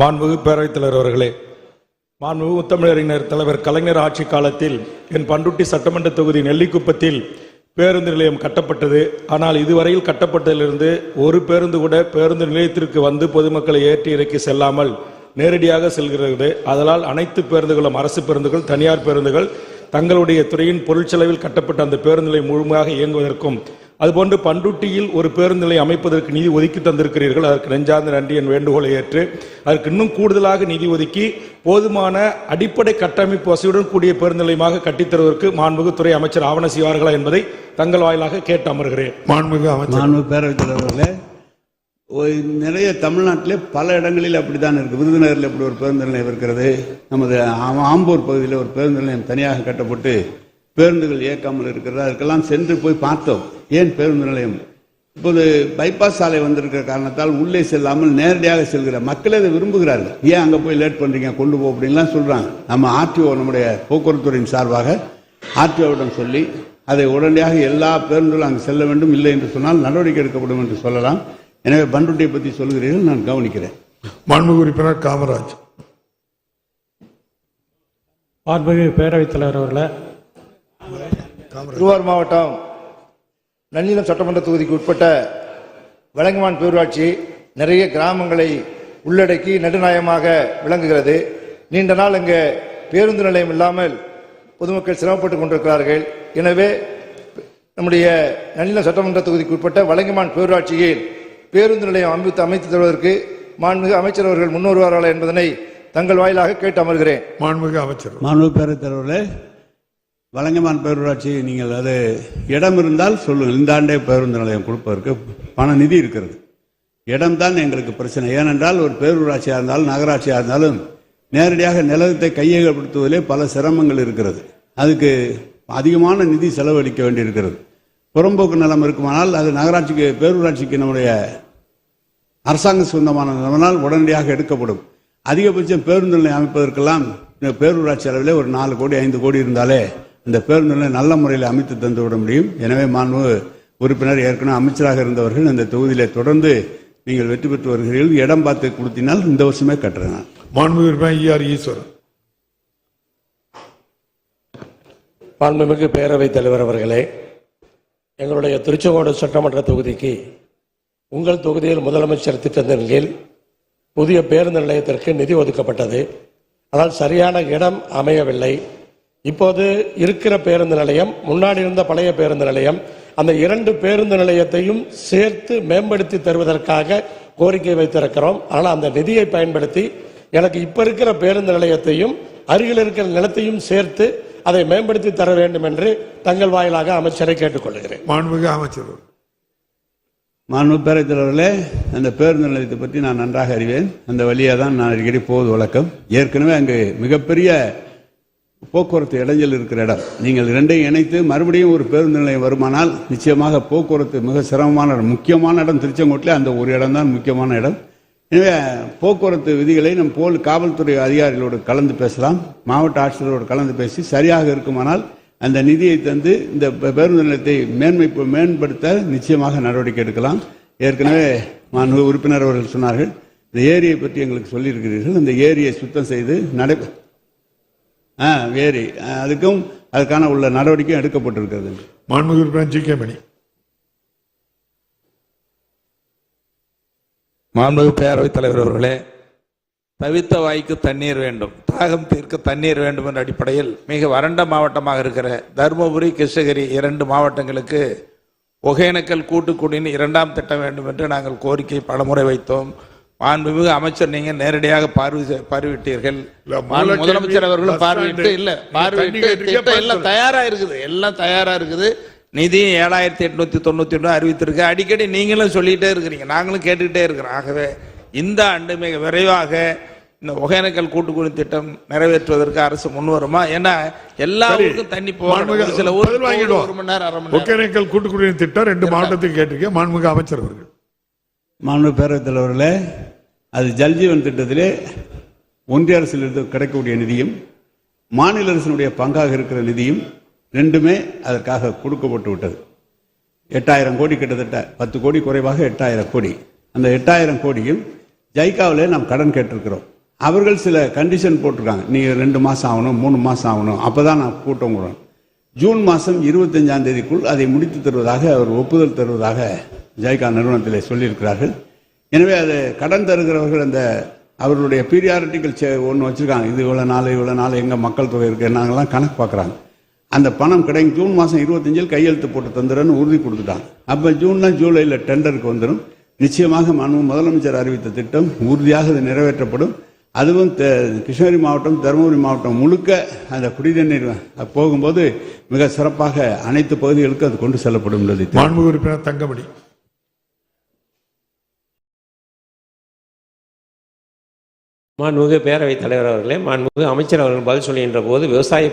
மாண்புமிகு பேரவைத் தலைவர் அவர்களே மாண்புமிகு முத்தமிழறிஞர் தலைவர் கலைஞர் ஆட்சி காலத்தில் என் பண்ருட்டி சட்டமன்ற தொகுதி நெல்லிக்குப்பத்தில் பேருந்து நிலையம் கட்டப்பட்டது. ஆனால் இதுவரையில் கட்டப்பட்டதிலிருந்து ஒரு பேருந்து கூட பேருந்து நிலையத்திற்கு வந்து பொதுமக்களை ஏற்றி இறக்கி செல்லாமல் நேரடியாக செல்கிறது. அதனால் அனைத்து பேருந்துகளும் அரசு பேருந்துகள் தனியார் பேருந்துகள் தங்களுடைய துறையின் பொருட்செலவில் கட்டப்பட்ட அந்த பேருந்து நிலையம் முழுமையாக இயங்குவதற்கும் அதுபோன்று பண்டுட்டியில் ஒரு பேருந்து நிலையம் அமைப்பதற்கு நிதி ஒதுக்கி தந்திருக்கிறீர்கள். அதற்கு நெஞ்சார்ந்த நன்றி என் வேண்டுகோளை ஏற்று அதற்கு இன்னும் கூடுதலாக நிதி ஒதுக்கி போதுமான அடிப்படை கட்டமைப்பு வசதியுடன் கூடிய பேருந்து நிலையமாக கட்டித்தருவதற்கு மாண்புமிகு துறை அமைச்சர் ஆவண செய்வார்களா என்பதை தங்கள் வாயிலாக கேட்டு அமர்கிறேன். மாண்புமிகு அமைச்சர். மாண்பு பேரவைத் தலைவர்களே ஒரு- நிறைய தமிழ்நாட்டிலே பல இடங்களில் அப்படித்தான் இருக்கு. விருதுநகரில் இப்படி ஒரு பேருந்து நிலையம் இருக்கிறது. நமது ஆ- ஆம்பூர் பகுதியில் ஒரு பேருந்து நிலையம் தனியாக கட்டப்பட்டு பேருந்துகள் இயக்காமல் இருக்கிறது. அதுக்கெல்லாம் சென்று போய் பார்த்தோம். ஏன் பேருந்து நிலையம்? இப்போது பைபாஸ் சாலை வந்திருக்கிற காரணத்தால் உள்ளே செல்லாமல் நேரடியாக செல்கிற மக்கள் அதை விரும்புகிறார்கள். ஏன் அங்கே போய் லேட் பண்றீங்க? கொண்டு போ அப்படின்லாம் சொல்றாங்க. நம்ம ஆர்டிஓ நம்முடைய போக்குவரத்துறையின் சார்பாக ஆர்டிஓவிடம் சொல்லி அதை உடனடியாக எல்லா பேருந்துகளும் அங்கு செல்ல வேண்டும் இல்லை என்று சொன்னால் நடவடிக்கை எடுக்கப்படும் என்று சொல்லலாம். எனவே பண்ருட்டியை பற்றி சொல்கிறீர்கள் நான் கவனிக்கிறேன். மாண்புமிகு உறுப்பினர் காமராஜ். மாண்புமிகு பேரவைத் தலைவர் அவர்களே. திருவாரூர் மாவட்டம் நன்னிலம் சட்டமன்ற தொகுதிக்கு உட்பட்ட வழங்குமான் பேரூராட்சி நிறைய கிராமங்களை உள்ளடக்கி நடுநாயமாக விளங்குகிறது. நீண்ட நாள் இங்கே பேருந்து நிலையம் இல்லாமல் பொதுமக்கள் சிரமப்பட்டுக் கொண்டிருக்கிறார்கள். எனவே நம்முடைய நன்னிலம் சட்டமன்ற தொகுதிக்கு உட்பட்ட வழங்குமான் பேரூராட்சியில் பேருந்து நிலையம் அமைத்து அமைத்து தருவதற்கு மாண்புமிகு அமைச்சர் அவர்கள் முன்வருவார்களா என்பதனை தங்கள் வாயிலாக கேட்டு அமர்கிறேன். மாண்புமிகு அமைச்சர். மாண்பு பேரவைத் தலைவர்களே வழங்கமான் பேரூராட்சி நீங்கள் அது இடம் இருந்தால் சொல்லுங்கள். இந்த ஆண்டே பேருந்து நிலையம் கொடுப்பதற்கு பண நிதி இருக்கிறது. இடம்தான் எங்களுக்கு பிரச்சனை. ஏனென்றால் ஒரு பேரூராட்சியாக இருந்தாலும் நகராட்சியாக இருந்தாலும் நேரடியாக நிலத்தை கையகப்படுத்துவதிலே பல சிரமங்கள் இருக்கிறது. அதுக்கு அதிகமான நிதி செலவழிக்க வேண்டியிருக்கிறது. புறம்போக்கு நிலம் இருக்குமானால் அது நகராட்சிக்கு பேரூராட்சிக்கு நம்முடைய அரசாங்க சொந்தமான நிலமனால் உடனடியாக எடுக்கப்படும். அதிகபட்சம் பேருந்து நிலையம் அமைப்பதற்கெல்லாம் இந்த பேரூராட்சி அளவிலே ஒரு நாலு கோடி ஐந்து கோடி இருந்தாலே இந்த பேருந்து நிலையம் நல்ல முறையில் அமைத்து தந்து விட முடியும். எனவே மாண்பு உறுப்பினர் ஏற்கனவே அமைச்சராக இருந்தவர்கள் இந்த தொகுதியிலே தொடர்ந்து நீங்கள் வெற்றி பெற்று வருகிறீர்கள். இடம் பார்த்து கொடுத்தினால் இந்த வருஷமே கட்டுறேன். மாண்புமிகு உறுப்பினர் ஈஆர் ஈஸ்வரன். மாண்புமிகு பேரவைத் தலைவர் அவர்களே எங்களுடைய திருச்செங்கோடு சட்டமன்ற தொகுதிக்கு உங்கள் தொகுதியில் முதலமைச்சர் திட்டத்தின் கீழ் புதிய பேருந்து நிலையத்திற்கு நிதி ஒதுக்கப்பட்டது. ஆனால் சரியான இடம் அமையவில்லை. இப்போது இருக்கிற பேருந்து நிலையம் முன்னாடி இருந்த பழைய பேருந்து நிலையம் அந்த இரண்டு பேருந்து நிலையத்தையும் சேர்த்து மேம்படுத்தி தருவதற்காக கோரிக்கை வைத்திருக்கிறோம். ஆனால் அந்த நிதியை பயன்படுத்தி எனக்கு இப்ப இருக்கிற பேருந்து நிலையத்தையும் அருகில் இருக்கிற நிலத்தையும் சேர்த்து அதை மேம்படுத்தி தர வேண்டும் என்று தங்கள் வாயிலாக அமைச்சரை கேட்டுக்கொள்கிறேன். மாண்புமிகு அமைச்சர் மாண்பு பேரவைத் தலைவர்களே அந்த பேருந்து நிலையத்தை பற்றி நான் நன்றாக அறிவேன். அந்த வழியாக தான் நான் அடிக்கடி போவது வழக்கம். ஏற்கனவே அங்கு மிகப்பெரிய போக்குவரத்து இடைஞ்சல் இருக்கிற இடம். நீங்கள் இரண்டையும் இணைத்து மறுபடியும் ஒரு பேருந்து நிலையம் வருமானால் நிச்சயமாக போக்குவரத்து மிக சிரமமான இடம். முக்கியமான இடம் திருச்செங்கோட்டில் அந்த ஒரு இடம் தான் முக்கியமான இடம். எனவே போக்குவரத்து விதிகளை நம் போல் காவல்துறை அதிகாரிகளோடு கலந்து பேசலாம். மாவட்ட ஆட்சியரோடு கலந்து பேசி சரியாக இருக்குமானால் அந்த நிதியை தந்து இந்த பேருந்து நிலையத்தை மேன்மை மேம்படுத்த நிச்சயமாக நடவடிக்கை எடுக்கலாம். ஏற்கனவே மாண்பு உறுப்பினர் அவர்கள் சொன்னார்கள் இந்த ஏரியை பற்றி எங்களுக்கு சொல்லியிருக்கிறீர்கள். இந்த ஏரியை சுத்தம் செய்து நடை ஆ ஆ, அதுக்கும் அதுக்கான உள்ள நடவடிக்கையும் எடுக்கப்பட்டிருக்கிறது. மாண்புமிகு உறுப்பினர் ஜி கே மணி. மாண்புமிகு பேரவைத் தலைவர் அவர்களே தவித்த வாய்க்கு தண்ணீர் வேண்டும் தாகம் தீர்க்க தண்ணீர் வேண்டும் என்ற அடிப்படையில் மிக வறண்ட மாவட்டமாக இருக்கிற தருமபுரி கிருஷ்ணகிரி இரண்டு மாவட்டங்களுக்கு ஒகேனக்கல் கூட்டு குடிநீர் இரண்டாம் திட்டம் வேண்டும் என்று நாங்கள் கோரிக்கை பலமுறை வைத்தோம். மாண்புமிகு அமைச்சர் நீங்க நேரடியாக பார்வை பார்வையிட்டீர்கள். முதலமைச்சர் அவர்களும் பார்வையிட்டு. இல்ல பார்வையிட்டு எல்லாம் தயாரா இருக்குது எல்லாம் தயாரா இருக்குது. நிதி ஏழாயிரத்தி எட்நூத்தி தொண்ணூத்தி ஒன்று அறிவித்திருக்கு. அடிக்கடி நீங்களும் சொல்லிட்டே இருக்கிறீங்க நாங்களும் கேட்டுக்கிட்டே இருக்கிறோம். ஆகவே இந்த ஆண்டு மிக விரைவாக இந்த ஒகேனக்கல் கூட்டுக்குழு திட்டம் நிறைவேற்றுவதற்கு அரசு முன் வருமா? ஏன்னா எல்லா. ஊருக்கும் தண்ணி போகணும் ஒரு சில வாங்கிடுவோம். ஒரு மணி நேரம் அரை மணி நேரம். ஒகேனக்கல் கூட்டுக்குடிநீர் திட்டம் ரெண்டு மாவட்டத்துக்கு கேட்டிருக்கேன். மாண்புமிகு அமைச்சர் அவர்கள். மாண்பு பேரவைத் தலைவர்களே அது ஜல்ஜீவன் திட்டத்திலே ஒன்றிய அரசிலிருந்து கிடைக்கக்கூடிய நிதியும் மாநில அரசினுடைய பங்காக இருக்கிற நிதியும் ரெண்டுமே அதற்காக கொடுக்கப்பட்டு விட்டது. எட்டாயிரம் கோடி கிட்டத்தட்ட பத்து கோடி குறைவாக எட்டாயிரம் கோடி. அந்த எட்டாயிரம் கோடியும் ஜைக்காவிலே நாம் கடன் கேட்டிருக்கிறோம். அவர்கள் சில கண்டிஷன் போட்டிருக்காங்க. நீங்கள் ரெண்டு மாதம் ஆகணும் மூணு மாதம் ஆகணும் அப்போ தான் நான் கூட்டம் கூடணும் ஜூன் மாதம் இருபத்தஞ்சாம் தேதிக்குள் அதை முடித்து தருவதாக அவர் ஒப்புதல் தருவதாக ஜைகா நிறுவனத்திலே சொல்லியிருக்கிறார்கள். எனவே அது கடன் தருகிறவர்கள் அந்த அவர்களுடைய பீரியாரிட்டிகள் ஒன்று வச்சுருக்காங்க. இது இவ்வளோ நாள் இவ்வளோ நாள் எங்கள் மக்கள் தொகை இருக்குது நாங்கள்லாம் கணக்கு பார்க்குறாங்க. அந்த பணம் கிடைக்கும் ஜூன் மாதம் இருபத்தஞ்சில் கையெழுத்து போட்டு தந்துடுறேன்னு உறுதி கொடுத்துட்டாங்க. அப்போ ஜூன்லாம் ஜூலையில் டெண்டருக்கு வந்துடும். நிச்சயமாக மனு முதலமைச்சர் அறிவித்த திட்டம் உறுதியாக அது நிறைவேற்றப்படும். அதுவும் த- கிருஷ்ணகிரி மாவட்டம் தருமபுரி மாவட்டம் முழுக்க அந்த குடிநீர் போகும்போது மிக சிறப்பாக அனைத்து பகுதிகளுக்கும் அது கொண்டு செல்லப்படும் உள்ளது தெரிவித்துக் உறுப்பினர் தங்கமணி. மாண்புமிகு பேரவைத் தலைவர் அவர்களே மாண்புமிகு அமைச்சர் அவர்கள் பதில் சொல்கின்ற போது விவசாய